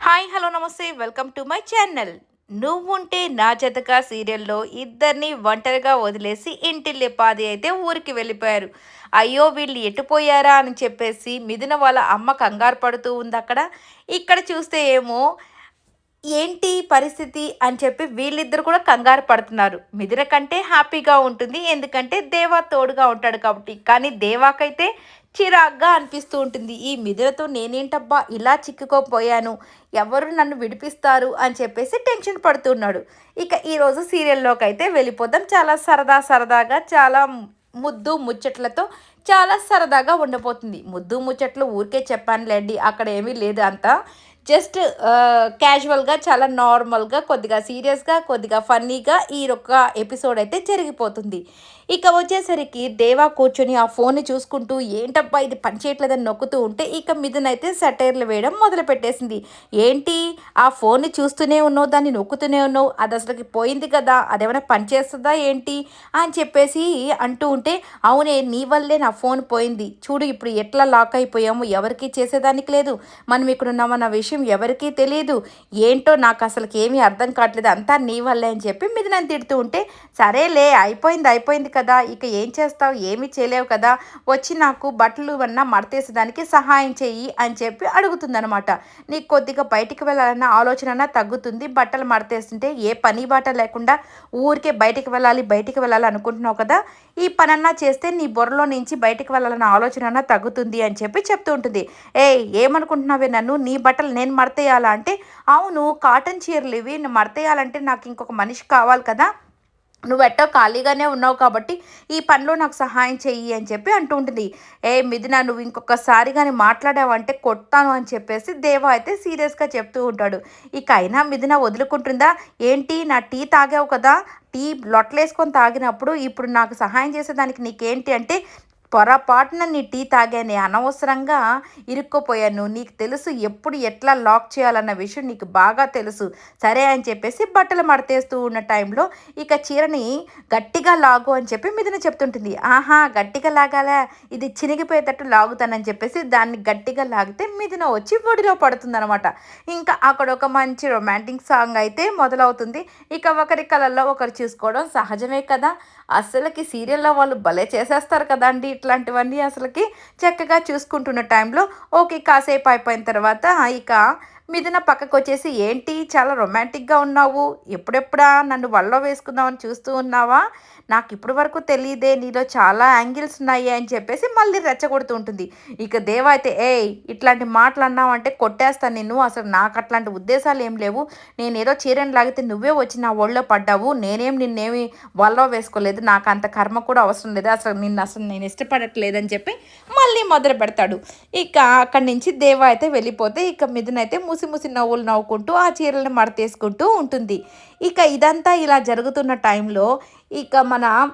Hi hello నమస్తే. Welcome to my channel. నువ్వుంటే నా జతగా సీరియల్లో ఇద్దరిని ఒంటరిగా వదిలేసి ఇంటిల్లి పాది అయితే ఊరికి వెళ్ళిపోయారు. అయ్యో వీళ్ళు ఎటుపోయారా అని చెప్పేసి మిథున వాళ్ళ అమ్మ కంగారు పడుతూ ఉంది అక్కడ. ఇక్కడ చూస్తే ఏమో ఏంటి పరిస్థితి అని చెప్పి వీళ్ళిద్దరు కూడా కంగారు పడుతున్నారు. మిథున కంటే హ్యాపీగా ఉంటుంది ఎందుకంటే దేవా తోడుగా ఉంటాడు కాబట్టి. కానీ దేవాకైతే చిరాగ్గా అనిపిస్తూ ఉంటుంది. ఈ మిథునతో నేనేంటబ్బా ఇలా చిక్కుకోపోయాను. ఎవరు నన్ను విడిపిస్తారు అని చెప్పేసి టెన్షన్ పడుతున్నాడు. ఇక ఈరోజు సీరియల్లోకి అయితే వెళ్ళిపోదాం. చాలా సరదా సరదాగా చాలా ముద్దు ముచ్చట్లతో చాలా సరదాగా ఉండబోతుంది ముద్దు ముచ్చట్లు ఊరికే చెప్పానులేండి అక్కడ ఏమీ లేదు అంతా. జస్ట్ క్యాజువల్గా చాలా నార్మల్గా కొద్దిగా సీరియస్గా కొద్దిగా ఫన్నీగా ఈ ఒక్క ఎపిసోడ్ అయితే జరిగిపోతుంది. ఇక వచ్చేసరికి దేవా కూర్చొని ఆ ఫోన్ని చూసుకుంటూ ఏంటబ్బా ఇది పనిచేయట్లేదని నొక్కుతూ ఉంటే ఇక మిథునైతే సెటైర్లు వేయడం మొదలు పెట్టేసింది ఏంటి? ఆ ఫోన్ని చూస్తూనే ఉన్నావు దాన్ని నొక్కుతూనే ఉన్నావు అది అసలుకి పోయింది కదా అదేమైనా పనిచేస్తుందా ఏంటి? అని చెప్పేసి అంటూ ఉంటే అవునే నీ వల్లే నా ఫోన్ పోయింది. చూడు ఇప్పుడు ఎట్లా లాక్ అయిపోయాము ఎవరికి చేసేదానికి లేదు. మనం ఇక్కడ ఉన్నామన్న విషయం ఎవరికీ తెలియదు. ఏంటో నాకు అసలుకి ఏమీ అర్థం కావట్లేదు అంతా నీ వల్లే అని చెప్పి మిథునని తిడుతూ ఉంటే సరేలే అయిపోయింది అయిపోయింది కదా ఇక ఏం చేస్తావు ఏమీ చేయలేవు కదా వచ్చి నాకు బట్టలు అన్నా మడతేసేదానికి సహాయం చెయ్యి అని చెప్పి అడుగుతుందనమాట నీకు కొద్దిగా బయటికి వెళ్ళాలన్న ఆలోచన తగ్గుతుంది బట్టలు మడతేస్తుంటే ఏ పని బాట లేకుండా ఊరికే బయటికి వెళ్ళాలి బయటికి వెళ్ళాలి అనుకుంటున్నావు కదా ఈ పనన్నా చేస్తే నీ బుర్రలో నుంచి బయటికి వెళ్ళాలన్న ఆలోచన తగ్గుతుంది అని చెప్పి చెప్తూ ఉంటుంది. ఏ ఏమనుకుంటున్నావే నన్ను? నీ బట్టలు నేను మడతేయాలా అంటే అవును కాటన్ చీరలు ఇవి మడతేయాలంటే నాకు ఇంకొక మనిషి కావాలి కదా నువ్వు ఎట్టో ఖాళీగానే ఉన్నావు కాబట్టి ఈ పనిలో నాకు సహాయం చెయ్యి అని చెప్పి అంటూ ఉంటుంది. ఏ మిథున నువ్వు ఇంకొకసారి కానీ మాట్లాడావంటే కొడతాను అని చెప్పేసి దేవ అయితే సీరియస్గా చెప్తూ ఉంటాడు. ఇక అయినా మిథున వదులుకుంటుందా? ఏంటి? నా టీ తాగావు కదా? టీ లొట్లేసుకొని తాగినప్పుడు ఇప్పుడు నాకు సహాయం చేసేదానికి నీకేంటి అంటే పొరపాటున నీ టీ తాగానే అనవసరంగా ఇరుక్కుపోయాను. నీకు తెలుసు ఎప్పుడు ఎట్లా లాక్ చేయాలన్న విషయం నీకు బాగా తెలుసు. సరే అని చెప్పేసి బట్టలు మడతేస్తూ ఉన్న టైంలో ఇక చీరని గట్టిగా లాగు అని చెప్పి మిథున చెప్తుంటుంది. ఆహా గట్టిగా లాగాలా? ఇది చినిగిపోయేటట్టు లాగుతానని చెప్పేసి దాన్ని గట్టిగా లాగితే మిథున వచ్చి ఒడిలో పడుతుందనమాట ఇంకా అక్కడ ఒక మంచి రొమాంటిక్ సాంగ్ అయితే మొదలవుతుంది. ఇక ఒకరి కళల్లో ఒకరు చూసుకోవడం సహజమే కదా? అసలుకి సీరియల్లో వాళ్ళు భలే చేసేస్తారు కదండి. ఇట్లాంటివన్నీ అసలుకి చక్కగా చూసుకుంటున్న టైంలో ఓకే కాసేపు అయిపోయిన తర్వాత ఇక మిథున పక్కకు వచ్చేసి ఏంటి? చాలా రొమాంటిక్గా ఉన్నావు. ఎప్పుడెప్పుడా నన్ను వల్ల వేసుకుందామని చూస్తూ ఉన్నావా? నాకు ఇప్పటి వరకు తెలియదే నీలో చాలా యాంగిల్స్ ఉన్నాయి అని చెప్పేసి మళ్ళీ రెచ్చగొడుతూ ఉంటుంది. ఇక దేవ అయితే ఏయ్ ఇట్లాంటి మాటలు అన్నావు అంటే కొట్టేస్తాను నిన్ను. అసలు నాకు అట్లాంటి ఉద్దేశాలు ఏం లేవు. నేను ఏదో చీరని లాగితే నువ్వే వచ్చి నా ఒళ్ళో పడ్డావు. నేనేం నిన్నేమి వల్ల వేసుకోలేదు. నాకు అంత కర్మ కూడా అవసరం లేదు. అసలు నిన్ను అసలు నేను ఇష్టపడట్లేదని చెప్పి మళ్ళీ మొదలు పెడతాడు ఇక అక్కడి నుంచి దేవ అయితే వెళ్ళిపోతే ఇక మిథునైతే ముసి ముసి నవ్వులు నవ్వుకుంటూ ఆ చీరలను మడతేసుకుంటూ ఉంటుంది. ఇక ఇదంతా ఇలా జరుగుతున్న టైంలో ఇక మన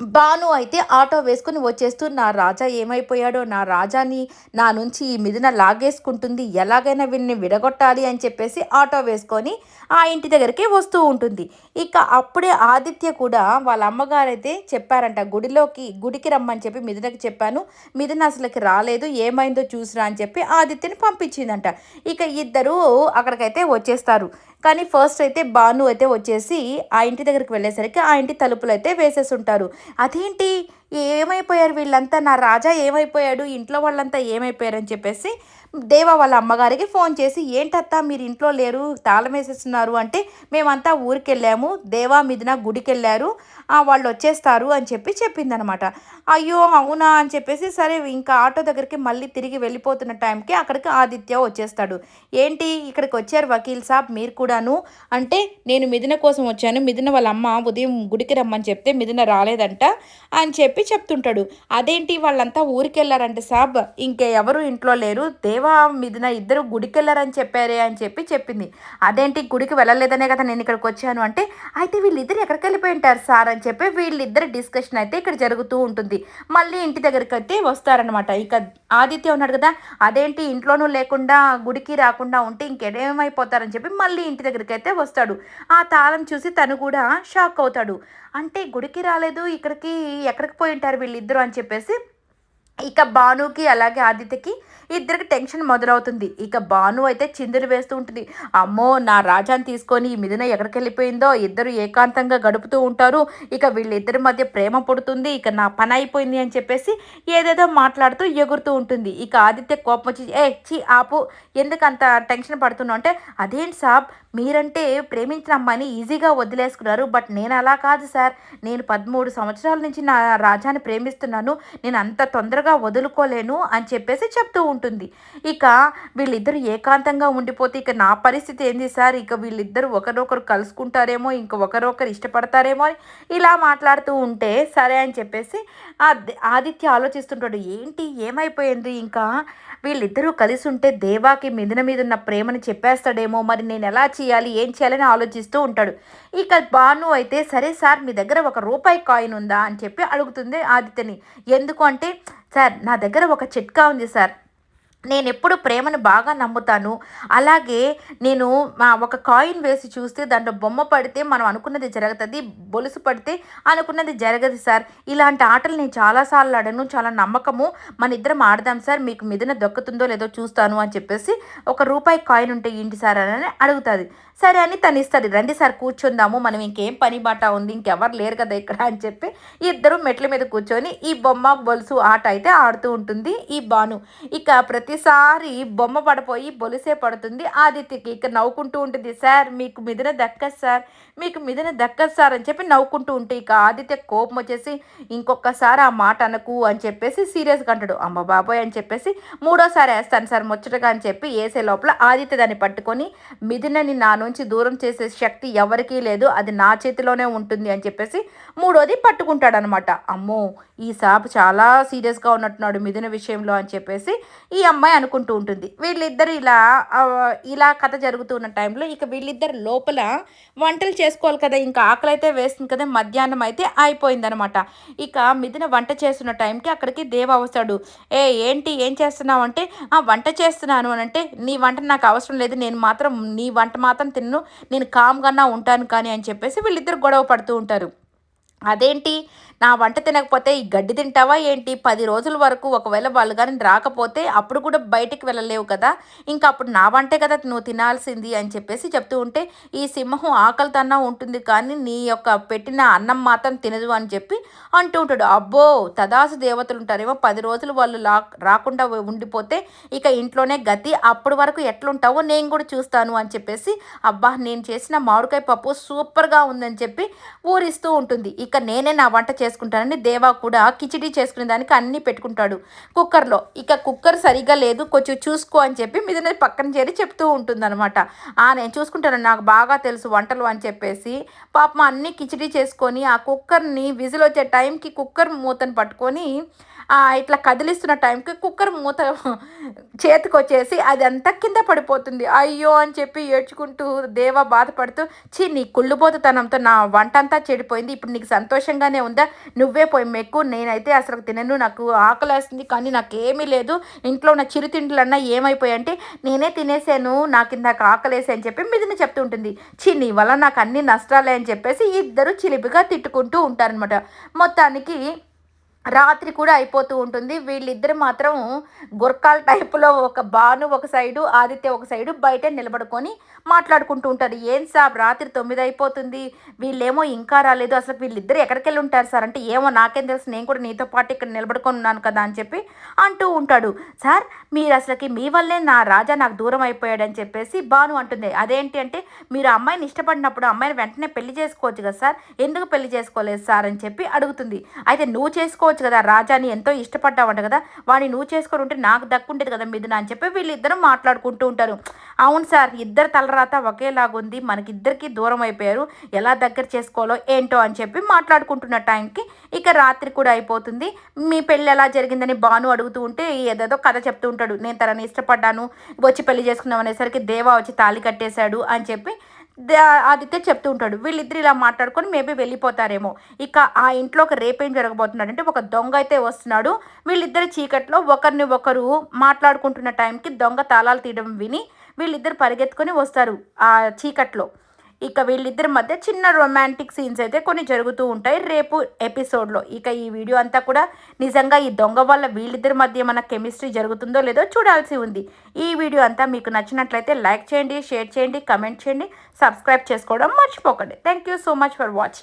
బాను అయితే ఆటో వేసుకుని వచ్చేస్తూ నా రాజా ఏమైపోయాడో నా రాజాని నా నుంచి ఈ మిదిన లాగేసుకుంటుంది ఎలాగైనా వీడిని విడగొట్టాలి అని చెప్పేసి ఆటో వేసుకొని ఆ ఇంటి దగ్గరికి వస్తూ ఉంటుంది. ఇక అప్పుడే ఆదిత్య కూడా వాళ్ళ అమ్మగారు అయితే చెప్పారంట గుడిలోకి గుడికి రమ్మని చెప్పి మిథునకి చెప్పాను. మిథున అసలుకి రాలేదు ఏమైందో చూసిరా అని చెప్పి ఆదిత్యని పంపించిందంట. ఇక ఇద్దరు అక్కడికైతే వచ్చేస్తారు. కానీ ఫస్ట్ అయితే బాను అయితే వచ్చేసి ఆ ఇంటి దగ్గరికి వెళ్ళేసరికి ఆ ఇంటి తలుపులు అయితే వేసేసి ఉంటారు అదేంటి? ఏమైపోయారు వీళ్ళంతా? నా రాజా ఏమైపోయాడు? ఇంట్లో వాళ్ళంతా ఏమైపోయారు అని చెప్పేసి దేవ వాళ్ళ అమ్మగారికి ఫోన్ చేసి ఏంటత్తా మీరు ఇంట్లో లేరు? తాళం వేసేస్తున్నారు అంటే మేమంతా ఊరికెళ్ళాము. దేవా మీదన గుడికి వెళ్ళారు వాళ్ళు వచ్చేస్తారు అని చెప్పి చెప్పిందనమాట. అయ్యో అవునా అని చెప్పేసి సరే ఇంకా ఆటో దగ్గరికి మళ్ళీ తిరిగి వెళ్ళిపోతున్న టైంకి అక్కడికి ఆదిత్య వచ్చేస్తాడు. ఏంటి ఇక్కడికి వచ్చారు వకీల్ సాబ్ మీరు కూడాను? అంటే నేను మిథున కోసం వచ్చాను మిథున వాళ్ళ అమ్మ ఉదయం గుడికి రమ్మని చెప్తే మిథున రాలేదంట అని చెప్పి చెప్తుంటాడు. అదేంటి వాళ్ళంతా ఊరికెళ్ళారంట సాబ్? ఇంకే ఎవరు ఇంట్లో లేరు దేవా మిథున ఇద్దరు గుడికి వెళ్ళారని చెప్పారే అని చెప్పి చెప్పింది. అదేంటి గుడికి వెళ్ళలేదనే కదా నేను ఇక్కడికి వచ్చాను అంటే అయితే వీళ్ళిద్దరు ఎక్కడికి వెళ్ళిపోయి ఉంటారు సార్ అని చెప్పి వీళ్ళిద్దరు డిస్కషన్ అయితే ఇక్కడ జరుగుతూ ఉంటుంది. మళ్ళీ ఇంటి దగ్గరికి అయితే వస్తారనమాట ఇక ఆదిత్య ఉన్నాడు కదా అదేంటి ఇంట్లోనూ లేకుండా గుడికి రాకుండా ఉంటే ఇంకేమైపోతారని చెప్పి మళ్ళీ ఇంటి దగ్గరికి అయితే వస్తాడు. ఆ తాళం చూసి తను కూడా షాక్ అవుతాడు. అంటే గుడికి రాలేదు ఇక్కడికి ఎక్కడికి పోయి ఉంటారు వీళ్ళిద్దరూ అని చెప్పేసి ఇక భానుకి అలాగే ఆదిత్యకి ఇద్దరికి టెన్షన్ మొదలవుతుంది. ఇక భాను అయితే చిందులు వేస్తూ ఉంటుంది. అమ్మో నా రాజాని తీసుకొని ఈ మిథున ఎక్కడికి వెళ్ళిపోయిందో ఇద్దరు ఏకాంతంగా గడుపుతూ ఉంటారు. ఇక వీళ్ళిద్దరి మధ్య ప్రేమ పుడుతుంది. ఇక నా పని అయిపోయింది అని చెప్పేసి ఏదేదో మాట్లాడుతూ ఎగురుతూ ఉంటుంది. ఇక ఆదిత్య కోపం వచ్చి ఏ చీ ఆపు. ఎందుకు అంత టెన్షన్ పడుతున్నావు? అంటే అదేంటి సాబ్? మీరంటే ప్రేమించిన అమ్మాయిని ఈజీగా వదిలేసుకున్నారు. బట్ నేను అలా కాదు సార్. నేను పదమూడు సంవత్సరాల నుంచి నా రాజాని ప్రేమిస్తున్నాను. నేను అంత తొందరగా వదులుకోలేను అని చెప్పేసి చెప్తూ ఉంటుంది. ఇక వీళ్ళిద్దరు ఏకాంతంగా ఉండిపోతే ఇక నా పరిస్థితి ఏంది సార్? ఇక వీళ్ళిద్దరు ఒకరొకరు కలుసుకుంటారేమో ఇంక ఒకరొకరు ఇష్టపడతారేమో అని ఇలా మాట్లాడుతూ ఉంటే సరే అని చెప్పేసి ఆదిత్య ఆలోచిస్తుంటాడు ఏంటి? ఏమైపోయింది? ఇంకా వీళ్ళిద్దరూ కలిసి ఉంటే దేవాకి మిదిన మీద ఉన్న ప్రేమని చెప్పేస్తాడేమో మరి నేను ఎలా చేయాలి? ఏం చేయాలని ఆలోచిస్తూ ఉంటాడు. ఇక భాను అయితే సరే సార్ మీ దగ్గర ఒక రూపాయి కాయిన్ ఉందా? అని చెప్పి అడుగుతుంది ఆదిత్యని. ఎందుకు అంటే సార్ నా దగ్గర ఒక చిట్కా ఉంది సార్. నేను ఎప్పుడు ప్రేమను బాగా నమ్ముతాను. అలాగే నేను మా ఒక కాయిన్ వేసి చూస్తే దాంట్లో బొమ్మ పడితే మనం అనుకున్నది జరుగుతుంది బొలుసు పడితే అనుకున్నది జరగదు సార్. ఇలాంటి ఆటలు నేను చాలాసార్లు ఆడాను చాలా నమ్మకము. మన ఇద్దరం ఆడదాం సార్ మీకు మిదిన దొక్కుతుందో లేదో చూస్తాను అని చెప్పేసి ఒక రూపాయి కాయిన్ ఉంటే ఏంటి సార్ అని అడుగుతుంది. సరే అని తను ఇస్తుంది. రండి సార్ కూర్చుందాము మనం ఇంకేం పని బాట ఉంది ఇంకెవరు లేరు కదా ఇక్కడ అని చెప్పి ఇద్దరు మెట్ల మీద కూర్చొని ఈ బొమ్మ బొలుసు ఆట అయితే ఆడుతూ ఉంటుంది ఈ బాను ఇక ప్రతిసారి బొమ్మ పడిపోయి బొలుసే పడుతుంది. ఆదిత్యకి ఇక నవ్వుకుంటూ ఉంటుంది సార్ మీకు మిదిన దక్కదు సార్ మీకు మిదిన దక్కదు సార్ అని చెప్పి నవ్వుకుంటూ ఉంటే ఇక ఆదిత్య కోపం వచ్చేసి ఇంకొకసారి ఆ మాట అనకు అని చెప్పేసి సీరియస్గా అంటాడు. అమ్మ బాబోయ్ అని చెప్పేసి మూడోసారి వేస్తాను సార్ ముచ్చటగా అని చెప్పి వేసే లోపల ఆదిత్య దాన్ని పట్టుకొని మిదినని నాను నుంచి దూరం చేసే శక్తి ఎవరికీ లేదు. అది నా చేతిలోనే ఉంటుంది అని చెప్పేసి మూడోది పట్టుకుంటాడనమాట. అమ్మో ఈ సాబ్ చాలా సీరియస్గా ఉన్నట్టున్నాడు మిథున విషయంలో అని చెప్పేసి ఈ అమ్మాయి అనుకుంటూ ఉంటుంది. వీళ్ళిద్దరు ఇలా ఇలా కథ జరుగుతున్న టైంలో ఇక వీళ్ళిద్దరు లోపల వంటలు చేసుకోవాలి కదా ఇంకా ఆకలి అయితే వేస్తుంది కదా మధ్యాహ్నం అయితే అయిపోయిందనమాట. ఇక మిథున వంట చేస్తున్న టైంకి అక్కడికి దేవ వస్తాడు. ఏ ఏంటి ఏం చేస్తున్నావు? అంటే ఆ వంట చేస్తున్నాను అని అంటే నీ వంట నాకు అవసరం లేదు. నేను మాత్రం నీ వంట మాత్రం తిన్ను నేను కామ్గా ఉంటాను కానీ అని చెప్పేసి వీళ్ళిద్దరు గొడవ పడుతూ ఉంటారు. అదేంటి? నా వంట తినకపోతే ఈ గడ్డి తింటావా ఏంటి? పది రోజుల వరకు ఒకవేళ వాళ్ళు కానీ రాకపోతే అప్పుడు కూడా బయటికి వెళ్ళలేవు కదా. ఇంకా అప్పుడు నా వంటే కదా నువ్వు తినాల్సింది అని చెప్పేసి చెప్తూ ఉంటే ఈ సింహం ఆకలితన్నా ఉంటుంది కానీ నీ యొక్క పెట్టిన అన్నం మాత్రం తినదు అని చెప్పి అంటూ ఉంటాడు. అబ్బో! తదాసు దేవతలు ఉంటారేమో పది రోజులు వాళ్ళు లా రాకుండా ఉండిపోతే ఇక ఇంట్లోనే గతి అప్పటి వరకు ఎట్లుంటావో నేను కూడా చూస్తాను అని చెప్పేసి అబ్బా! నేను చేసిన మామిడికాయ పప్పు సూపర్గా ఉందని చెప్పి ఊరిస్తూ ఉంటుంది. ఇక నేనే నా వంట చేసుకుంటానని దేవా కూడా కిచిడి చేసుకునే దానికి అన్నీ పెట్టుకుంటాడు కుక్కర్లో. ఇక కుక్కర్ సరిగా లేదు కొంచెం చూసుకో అని చెప్పి మీద పక్కన చేరి చెప్తూ ఉంటుందన్నమాట. ఆ నేను చూసుకుంటాను నాకు బాగా తెలుసు వంటలు అని చెప్పేసి. పాపం అన్నీ కిచిడి చేసుకొని ఆ కుక్కర్ని విజిల్ వచ్చే టైంకి కుక్కర్ మూతను పట్టుకొని ఇట్లా కదిలిస్తున్న టైంకి కుక్కర్ మూత చేతికి వచ్చేసి అది అంతా కింద పడిపోతుంది. అయ్యో అని చెప్పి ఏడ్చుకుంటూ దేవ బాధపడుతూ చీ నీ కుళ్ళుబోతుతనంతో నా వంట అంతా చెడిపోయింది. ఇప్పుడు నీకు సంతోషంగానే ఉందా? నువ్వే పోయి మెక్కు. నేనైతే అసలు తినను. నాకు ఆకలేస్తుంది కానీ నాకేమీ లేదు. ఇంట్లో ఉన్న చిరుతిండ్లన్నా ఏమైపోయాయంటే నేనే తినేసాను. నాకు ఇందాక ఆకలేసి అని చెప్పి మిదిన చెప్తూ ఉంటుంది. చి నీ వల్ల నాకు అన్ని నష్టాలే అని చెప్పేసి ఇద్దరు చిలిపిగా తిట్టుకుంటూ ఉంటారనమాట మొత్తానికి రాత్రి కూడా అయిపోతూ ఉంటుంది. వీళ్ళిద్దరు మాత్రం గుర్కాల్ టైపులో ఒక భాను ఒక సైడు ఆదిత్య ఒక సైడు బయట నిలబడుకొని మాట్లాడుకుంటూ ఉంటారు. ఏం సార్ రాత్రి తొమ్మిది అయిపోతుంది. వీళ్ళేమో ఇంకా రాలేదు. అసలు వీళ్ళిద్దరు ఎక్కడికి వెళ్ళి ఉంటారు సార్? అంటే ఏమో నాకేం తెలుసు. నేను కూడా నీతో పాటు ఇక్కడ నిలబడుకొని ఉన్నాను కదా అని చెప్పి అంటూ ఉంటాడు. సార్ మీరు అసలుకి మీ వల్లే నా రాజా నాకు దూరం అయిపోయాడని చెప్పేసి బాను అంటుంది. అదేంటి అంటే మీరు అమ్మాయిని ఇష్టపడినప్పుడు అమ్మాయిని వెంటనే పెళ్ళి చేసుకోవచ్చు కదా సార్? ఎందుకు పెళ్ళి చేసుకోలేదు సార్? అని చెప్పి అడుగుతుంది. అయితే నువ్వు చేసుకోవచ్చు? చేసుకోవచ్చు కదా? రాజాని ఎంతో ఇష్టపడ్డావంట కదా? వాడిని నువ్వు చేసుకొని ఉంటే నాకు దక్కుండేది కదా మీద అని చెప్పి వీళ్ళిద్దరూ మాట్లాడుకుంటూ ఉంటారు. అవును సార్ ఇద్దరు తలరాత ఒకేలాగుంది. మనకిద్దరికి దూరం అయిపోయారు. ఎలా దగ్గర చేసుకోవాలో ఏంటో అని చెప్పి మాట్లాడుకుంటున్న టైంకి ఇక రాత్రి కూడా అయిపోతుంది. మీ పెళ్ళి ఎలా జరిగిందని బాను అడుగుతూ ఉంటే ఏదేదో కథ చెప్తూ ఉంటాడు. నేను తనని ఇష్టపడ్డాను వచ్చి పెళ్ళి చేసుకున్నాం అనేసరికి దేవా వచ్చి తాళి కట్టేశాడు అని చెప్పి ఆదిత్య చెప్తూ ఉంటాడు వీళ్ళిద్దరు ఇలా మాట్లాడుకొని మేబీ వెళ్ళిపోతారేమో. ఇక ఆ ఇంట్లోకి రేపేం జరగబోతున్నాడు అంటే ఒక దొంగ అయితే వస్తున్నాడు. వీళ్ళిద్దరు చీకట్లో ఒకరిని ఒకరు మాట్లాడుకుంటున్న టైంకి దొంగ తాళాలు తీయడం విని వీళ్ళిద్దరు పరిగెత్తుకొని వస్తారు ఆ చీకట్లో. ఇక వీళ్ళిద్దరి మధ్య చిన్న రొమాంటిక్ సీన్స్ అయితే కొన్ని జరుగుతూ ఉంటాయి. రేపు ఎపిసోడ్లో ఇక ఈ వీడియో అంతా కూడా నిజంగా ఈ దొంగ వల్ల వీళ్ళిద్దరి మధ్య మన కెమిస్ట్రీ జరుగుతుందో లేదో చూడాల్సి ఉంది. ఈ వీడియో అంతా మీకు నచ్చినట్లయితే లైక్ చేయండి షేర్ చేయండి కమెంట్ చేయండి సబ్స్క్రైబ్ చేసుకోవడం మర్చిపోకండి. Thank you so much for watching.